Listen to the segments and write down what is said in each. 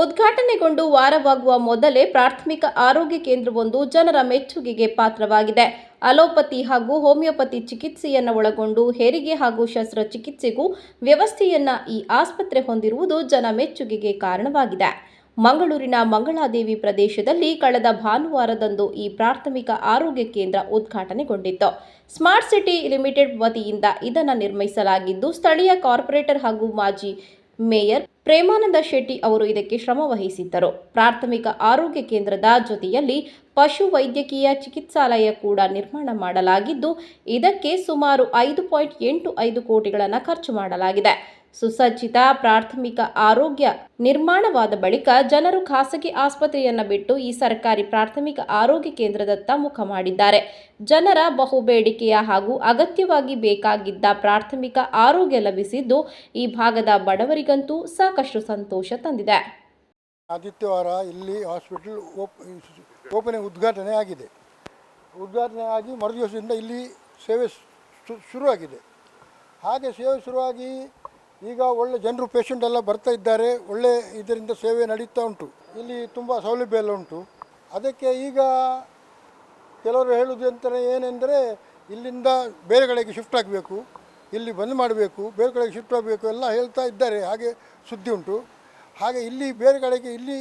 ಉದ್ಘಾಟನೆಗೊಂಡು ವಾರವಾಗುವ ಮೊದಲೇ ಪ್ರಾಥಮಿಕ ಆರೋಗ್ಯ ಕೇಂದ್ರವೊಂದು ಜನರ ಮೆಚ್ಚುಗೆಗೆ ಪಾತ್ರವಾಗಿದೆ. ಅಲೋಪತಿ ಹಾಗೂ ಹೋಮಿಯೋಪತಿ ಚಿಕಿತ್ಸೆಯನ್ನು ಒಳಗೊಂಡು ಹೆರಿಗೆ ಹಾಗೂ ಶಸ್ತ್ರಚಿಕಿತ್ಸೆಗೂ ವ್ಯವಸ್ಥೆಯನ್ನ ಈ ಆಸ್ಪತ್ರೆ ಹೊಂದಿರುವುದು ಜನ ಮೆಚ್ಚುಗೆಗೆ ಕಾರಣವಾಗಿದೆ. ಮಂಗಳೂರಿನ ಮಂಗಳಾದೇವಿ ಪ್ರದೇಶದಲ್ಲಿ ಕಳೆದ ಭಾನುವಾರದಂದು ಈ ಪ್ರಾಥಮಿಕ ಆರೋಗ್ಯ ಕೇಂದ್ರ ಉದ್ಘಾಟನೆಗೊಂಡಿತ್ತು. ಸ್ಮಾರ್ಟ್ ಸಿಟಿ ಲಿಮಿಟೆಡ್ ವತಿಯಿಂದ ಇದನ್ನು ನಿರ್ಮಿಸಲಾಗಿದ್ದು, ಸ್ಥಳೀಯ ಕಾರ್ಪೊರೇಟರ್ ಹಾಗೂ ಮಾಜಿ ಮೇಯರ್ ಪ್ರೇಮಾನಂದ ಶೆಟ್ಟಿ ಅವರು ಇದಕ್ಕೆ ಶ್ರಮ ವಹಿಸಿದ್ದರು. ಪ್ರಾಥಮಿಕ ಆರೋಗ್ಯ ಕೇಂದ್ರದ ಜೊತೆಯಲ್ಲಿ ಪಶು ವೈದ್ಯಕೀಯ ಚಿಕಿತ್ಸಾಲಯ ಕೂಡ ನಿರ್ಮಾಣ ಮಾಡಲಾಗಿದ್ದು, ಇದಕ್ಕೆ ಸುಮಾರು ಐದು ಪಾಯಿಂಟ್ ಎಂಟು ಐದು ಕೋಟಿಗಳನ್ನು ಖರ್ಚು ಮಾಡಲಾಗಿದೆ. ಸುಸಜ್ಜಿತ ಪ್ರಾಥಮಿಕ ಆರೋಗ್ಯ ನಿರ್ಮಾಣವಾದ ಬಳಿಕ ಜನರು ಖಾಸಗಿ ಆಸ್ಪತ್ರೆಯನ್ನು ಬಿಟ್ಟು ಈ ಸರ್ಕಾರಿ ಪ್ರಾಥಮಿಕ ಆರೋಗ್ಯ ಕೇಂದ್ರದತ್ತ ಮುಖ ಮಾಡಿದ್ದಾರೆ. ಜನರ ಬಹುಬೇಡಿಕೆಯ ಹಾಗೂ ಅಗತ್ಯವಾಗಿ ಬೇಕಾಗಿದ್ದ ಪ್ರಾಥಮಿಕ ಆರೋಗ್ಯ ಲಭಿಸಿದ್ದು ಈ ಭಾಗದ ಬಡವರಿಗಂತೂ ಸಾಕಷ್ಟು ಸಂತೋಷ ತಂದಿದೆ. ಆದಿತ್ಯವಾರ ಇಲ್ಲಿ ಹಾಸ್ಪಿಟಲ್ ಓಪ್, ಓಪನಿಂಗ್ ಉದ್ಘಾಟನೆ ಆಗಿದೆ. ಉದ್ಘಾಟನೆ ಆಗಿ ಮರುದಿವಸದಿಂದ ಇಲ್ಲಿ ಸೇವೆ ಶುರುವಾಗಿದೆ. ಹಾಗೆ ಸೇವೆ ಶುರುವಾಗಿ ಈಗ ಒಳ್ಳೆ ಜನರು ಪೇಷಂಟ್ ಎಲ್ಲ ಬರ್ತಾ ಇದ್ದಾರೆ. ಒಳ್ಳೆ ಇದರಿಂದ ಸೇವೆ ನಡೀತಾ ಉಂಟು. ಇಲ್ಲಿ ತುಂಬ ಸೌಲಭ್ಯ ಎಲ್ಲ ಉಂಟು. ಅದಕ್ಕೆ ಈಗ ಕೆಲವರು ಹೇಳುವುದು ಅಂತ ಏನೆಂದರೆ, ಇಲ್ಲಿಂದ ಬೇರೆ ಕಡೆಗೆ ಶಿಫ್ಟ್ ಆಗಬೇಕು. ಇಲ್ಲಿ ಬಂದ್ ಮಾಡಬೇಕು, ಬೇರೆ ಕಡೆಗೆ ಶಿಫ್ಟ್ ಆಗಬೇಕು ಎಲ್ಲ ಹೇಳ್ತಾ ಇದ್ದಾರೆ. ಹಾಗೆ ಸುದ್ದಿ ಉಂಟು. ಹಾಗೆ ಇಲ್ಲಿ ಬೇರೆ ಕಡೆಗೆ ಇಲ್ಲಿ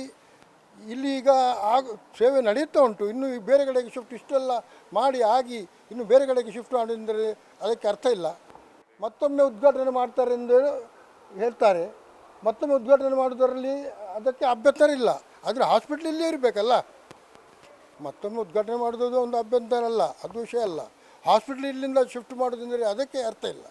ಇಲ್ಲಿ ಈಗ ಆಗ, ಸೇವೆ ನಡೆಯುತ್ತಾ ಉಂಟು. ಇನ್ನು ಬೇರೆ ಕಡೆಗೆ ಶಿಫ್ಟ್ ಇಷ್ಟೆಲ್ಲ ಮಾಡಿ ಆಗಿ, ಇನ್ನು ಬೇರೆ ಕಡೆಗೆ ಶಿಫ್ಟ್ ಮಾಡಿದರೆ ಅದಕ್ಕೆ ಅರ್ಥ ಇಲ್ಲ. ಮತ್ತೊಮ್ಮೆ ಉದ್ಘಾಟನೆ ಮಾಡ್ತಾರೆ ಎಂದು ಹೇಳ್ತಾರೆ. ಮತ್ತೊಮ್ಮೆ ಉದ್ಘಾಟನೆ ಮಾಡೋದರಲ್ಲಿ ಅದಕ್ಕೆ ಅಭ್ಯಂತರ ಇಲ್ಲ ಆದರೆ ಹಾಸ್ಪಿಟ್ಲ್ ಇಲ್ಲೇ ಇರಬೇಕಲ್ಲ. ಮತ್ತೊಮ್ಮೆ ಉದ್ಘಾಟನೆ ಮಾಡೋದು ಒಂದು ಅಭ್ಯಂತರ ಅಲ್ಲ ಅದು ವಿಷಯ ಅಲ್ಲ. ಹಾಸ್ಪಿಟ್ಲ್ ಇಲ್ಲಿಂದ ಶಿಫ್ಟ್ ಮಾಡೋದಂದರೆ ಅದಕ್ಕೆ ಅರ್ಥ ಇಲ್ಲ.